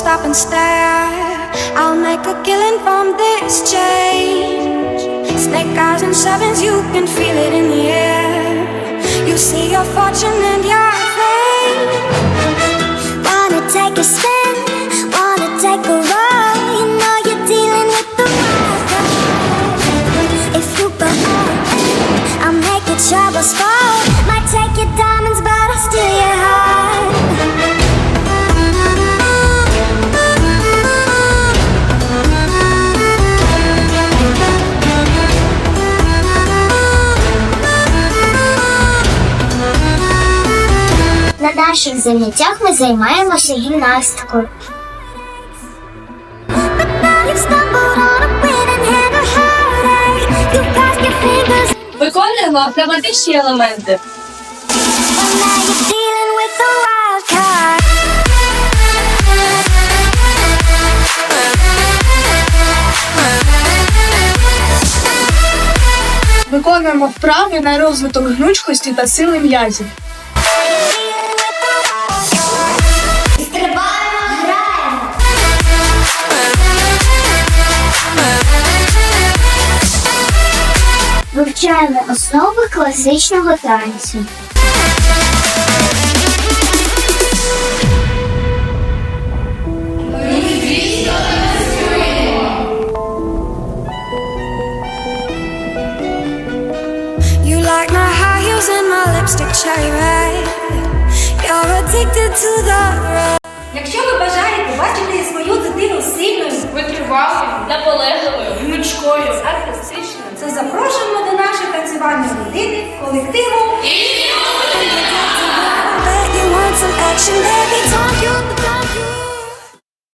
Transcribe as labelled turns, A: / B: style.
A: and stare. I'll make a killing from this change. Snake eyes and sevens, you can feel it in the air. You see your fortune and your
B: На наших заняттях ми займаємося гімнастикою.
C: Виконуємо акробатичні елементи.
D: Виконуємо вправи на розвиток гнучкості та сили м'язів.
B: Вивчаємо основи класичного танцю.
A: Like my high heels and my lipstick cherry red. You're addicted to the rush.
E: Якщо ви бажаєте бачити свою дитину сильною,
C: Витривалою, наполегливою, гнучкою, артистичною.
E: То запрошуємо до нашої танцювальної години колективу